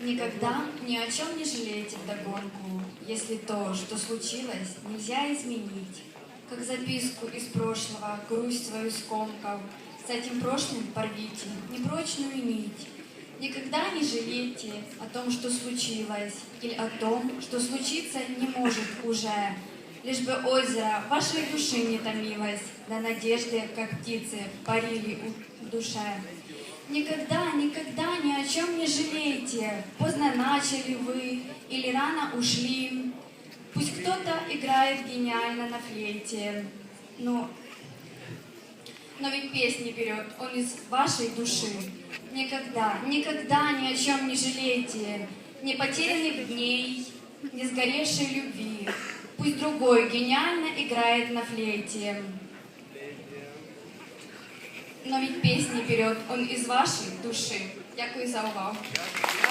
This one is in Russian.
Никогда ни о чем не жалейте вдогонку, если то, что случилось, нельзя изменить. Как записку из прошлого, грусть свою скомкал, с этим прошлым порвите непрочную нить. Никогда не жалейте о том, что случилось, или о том, что случиться не может уже. Лишь бы озеро вашей души не томилось, да надежды, как птицы, парили в душе. Никогда, никогда жалейте, поздно начали вы или рано ушли. Пусть кто-то играет гениально на флейте, но, но ведь песни берет он из вашей души. Никогда, никогда ни о чем не жалейте, ни потерянных дней, ни сгоревшей любви. Пусть другой гениально играет на флейте. Но ведь песни берет он из вашей души. Дякую за увагу.